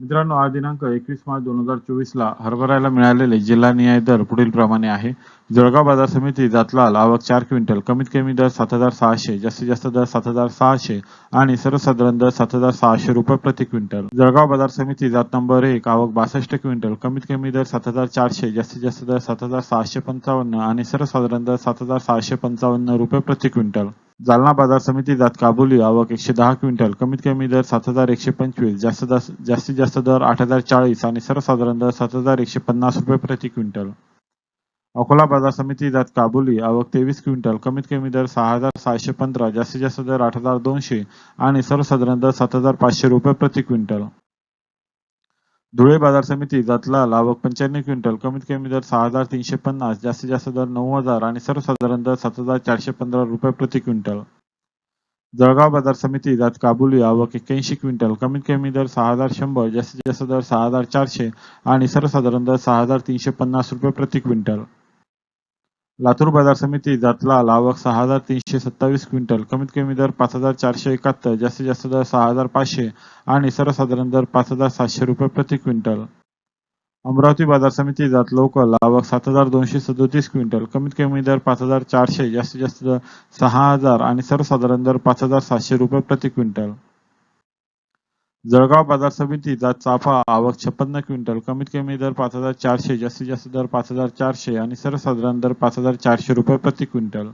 मित्रांनो आज दिनांक एकवीस मार्च दोन हजार चोवीसला हरभऱ्याला मिळालेले जिल्हा न्याय दर पुढील प्रमाणे आहे. जळगाव बाजार समिती जातलाल आवक चार क्विंटल कमीत कमी दर सात हजार सहाशे जास्तीत जास्त दर सात हजार सहाशे आणि सर्वसाधारण दर सात हजार सहाशे रुपये प्रति क्विंटल. जळगाव बाजार समिती जात नंबर एक आवक बासष्ट क्विंटल कमीत कमी दर सात हजार चारशे जास्तीत जास्त दर सात हजार सहाशे पंचावन्न आणि सर्वसाधारण दर सात हजार सहाशे पंचावन्न रुपये प्रति क्विंटल. जालना बाजार समिती जात काबुली आवक एकशे दहा क्विंटल कमीत कमी दर सात हजार एकशे पंचवीस जास्त जास्तीत जास्त दर आठ हजार चाळीस आणि सर्वसाधारण दर सात हजार एकशे पन्नास रुपये प्रति क्विंटल. अकोला बाजार समिती जात काबुली आवक तेवीस क्विंटल कमीत कमी दर सहा हजार सहाशे पंधरा जास्तीत जास्त दर आठ हजार दोनशे आणि सर्वसाधारण दर सात हजार पाचशे रुपये प्रति क्विंटल. धुळे बाजार समिती जातला लावक पंच्याण्णव क्विंटल कमीत कमी दर सहा हजार तीनशे पन्नास जास्तीत जास्त दर नऊ हजार आणि सर्वसाधारण दर सात हजार चारशे पंधरा रुपये प्रति क्विंटल. जळगाव बाजार समिती जात काबुली आवक एक्क्याऐंशी क्विंटल कमीत कमी दर सहा हजार शंभर जास्तीत जास्त दर सहा हजार चारशे आणि सर्वसाधारण दर सहा हजार तीनशे पन्नास रुपये प्रति क्विंटल. लातूर बाजार समिती जातला लावक सहा हजार तीनशे सत्तावीस क्विंटल. कमीत कमी दर पाच हजार चारशे एकाहत्तर जास्तीत जास्त दर सहा हजार पाचशे आणि सर्वसाधारण दर पाच हजार सातशे रुपये प्रति क्विंटल. अमरावती बाजार समिती जात लोकल लावक सात हजार दोनशे सदोतीस क्विंटल. कमीत कमी दर पाच हजार चारशे जास्तीत जास्त दर सहा हजार आणि सर्वसाधारण दर पाच हजार सातशे रुपये प्रति क्विंटल. जळगाव बाजार समिती जात चाफा आवक छप्पन्न क्विंटल कमीत कमी दर पाच हजार चारशे जास्तीत जास्त दर पाच हजार चारशे आणि सर्वसाधारण दर पाच हजार चारशे रुपये प्रति क्विंटल.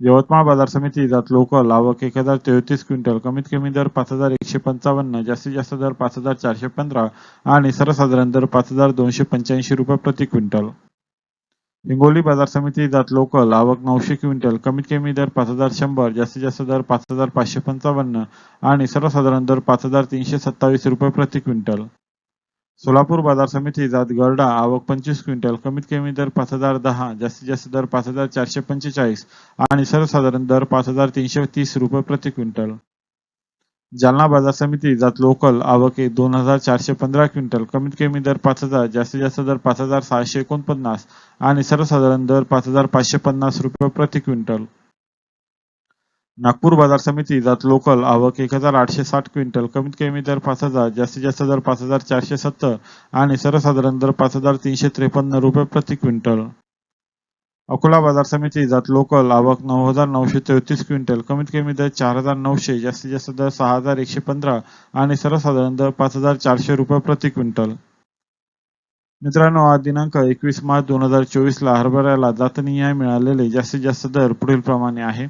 यवतमाळ बाजार समिती जात लोकल आवक एक हजार तेहतीस क्विंटल कमीत कमी दर पाच हजार एकशे पंचावन्न जास्तीत जास्त दर पाच हजार चारशे पंधरा आणि सर्वसाधारण दर पाच हजार दोनशे पंच्याऐंशी रुपये प्रति क्विंटल. हिंगोली बाजार समिती जात लोकल आवक नऊशे क्विंटल कमीत कमी दर पाच हजार शंभर जास्तीत जास्त दर पाच हजार पाचशे पंचावन्न आणि सर्वसाधारण दर पाच हजार तीनशे सत्तावीस रुपये प्रति क्विंटल. सोलापूर बाजार समिती जात गरडा आवक पंचवीस क्विंटल कमीत कमी दर पाच हजार दहा जास्तीत जास्त दर पाच हजार चारशे पंचेचाळीस आणि सर्वसाधारण दर पाच हजार तीनशे तीस रुपये प्रति क्विंटल. जालना बाजार समिती जात लोकल आवक दोन हजार चारशे पंधरा क्विंटल. कमीत कमी दर पाच हजार जास्तीत जास्त दर पाच हजार सहाशे एकोणपन्नास आणि सर्वसाधारण दर पाच हजार पाचशे पन्नास रुपये प्रति क्विंटल. नागपूर बाजार समिती जात लोकल आवक एक हजार आठशे साठ क्विंटल. कमीत कमी दर पाच हजार जास्तीत जास्त दर पाच हजार चारशे सत्तर आणि सर्वसाधारण दर पाच हजार तीनशे त्रेपन्न रुपये प्रति क्विंटल. अकोला बाजार समिती जात लोकल आवक नऊ हजार नऊशे तेहतीस क्विंटल. कमीत कमी दर चार हजार नऊशे जास्तीत जास्त दर सहा हजार एकशे पंधरा आणि सर्वसाधारण दर पाच हजार चारशे रुपये प्रति क्विंटल. मित्रांनो आज दिनांक एकवीस मार्च दोन हजार चोवीस ला हरभऱ्याला जातनिहाय मिळालेले जास्तीत जास्त दर पुढील प्रमाणे आहे.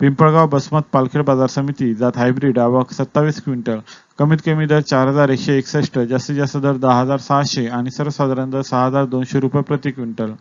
पिंपळगाव बसमत पालखेड बाजार समिती जात हायब्रिड आवक सत्तावीस क्विंटल. कमीत कमी दर चार हजार एकशे एकसष्ट जास्तीत जास्त दर दहा हजार सहाशे आणि सर्वसाधारण दर सहा हजार दोनशे रुपये प्रति क्विंटल.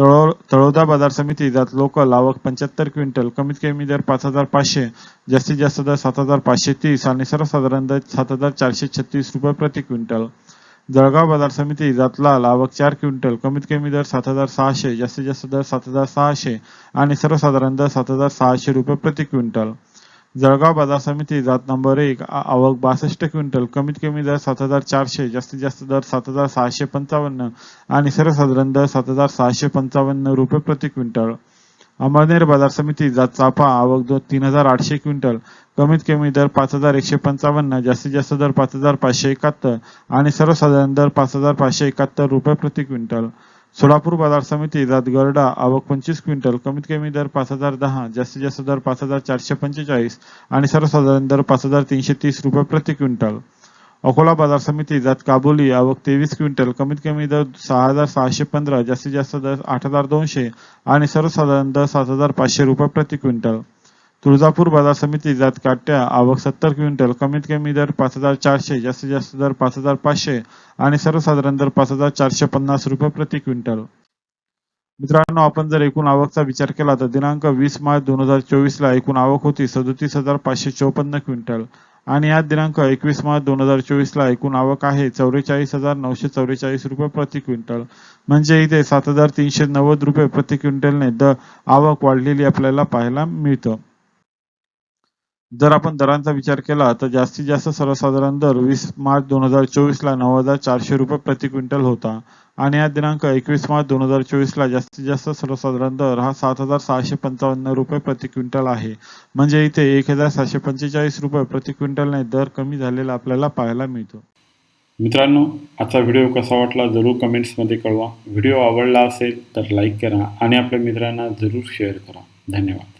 तळो तळोदा बाजार समिती जात लोकल आवक पंच्याहत्तर क्विंटल कमीत कमी दर पाच हजार पाचशे जास्तीत जास्त दर सात हजार पाचशे तीस आणि सर्वसाधारण दर सात हजार चारशे छत्तीस रुपये प्रति क्विंटल. जळगाव बाजार समिती जातलाल आवक चार क्विंटल कमीत कमी दर सात हजार सहाशे जास्तीत जास्त दर सात हजार सहाशे आणि सर्वसाधारण दर सात हजार सहाशे रुपये प्रति क्विंटल. जळगाव बाजार समिती जात नंबर एक आवक बासष्ट क्विंटल कमीत कमी दर सात हजार चारशे जास्तीत जास्त दर सात हजार सहाशे पंचावन्न आणि सर्वसाधारण दर सात हजार सहाशे पंचावन्न रुपये प्रति क्विंटल. अमळनेर बाजार समिती जात चाफा आवक दो तीन हजार आठशे क्विंटल कमीत कमी दर पाच हजार एकशे पंचावन्न जास्तीत जास्त दर पाच हजार पाचशे एकाहत्तर आणि सर्वसाधारण दर पाच हजार पाचशे एकाहत्तर रुपये प्रति क्विंटल. सोलापूर बाजार समिती जात गरडा आवक पंचवीस क्विंटल कमीत कमी दर पाच हजार दहा जास्तीत जास्त दर पाच हजार चारशे पंचेचाळीस आणि सर्वसाधारण दर पाच हजार तीनशे तीस रुपये प्रति क्विंटल. अकोला बाजार समिती जात काबुली आवक तेवीस क्विंटल कमीत कमी दर सहा हजार सहाशे पंधरा जास्तीत जास्त दर आठ हजार दोनशे आणि सर्वसाधारण दर सात हजार पाचशे रुपये प्रति क्विंटल. तुळजापूर बाजार समिती जात काट्या आवक सत्तर क्विंटल कमीत कमी दर पाच हजार चारशे जास्तीत जास्त दर पाच हजार पाचशे आणि सर्वसाधारण दर पाच हजार चारशे पन्नास रुपये प्रति क्विंटल. मित्रांनो आपण जर एकूण आवकचा विचार केला तर दिनांक वीस मार्च दोन हजार चोवीस ला एकूण आवक होती सदोतीस हजार पाचशे चौपन्न क्विंटल आणि आज दिनांक एकवीस मार्च दोन हजार चोवीस ला एकूण आवक आहे चौवेचाळीस हजार नऊशे चौवेचाळीस रुपये प्रति क्विंटल. म्हणजे इथे सात हजार तीनशे नव्वद रुपये प्रति क्विंटलने द आवक वाढलेली आपल्याला पाहायला मिळतं. जर आपण दरांचा विचार केला तर जास्तीत जास्त सर्वसाधारण दर वीस मार्च दोन हजार चोवीसला नऊ हजार चारशे रुपये प्रति क्विंटल होता. आणि हा दिनांक एकवीस मार्च दोन हजार चोवीसला जास्तीत जास्त सर्वसाधारण दर हा सात हजार सहाशे पंचावन्न रुपये प्रति क्विंटल आहे. म्हणजे इथे एक हजार सातशे पंचेचाळीस रुपये प्रति क्विंटलने दर कमी झालेला आपल्याला पाहायला मिळतो. मित्रांनो आजचा व्हिडिओ कसा वाटला जरूर कमेंट्समध्ये कळवा. व्हिडिओ आवडला असेल तर लाईक करा आणि आपल्या मित्रांना जरूर शेअर करा. धन्यवाद.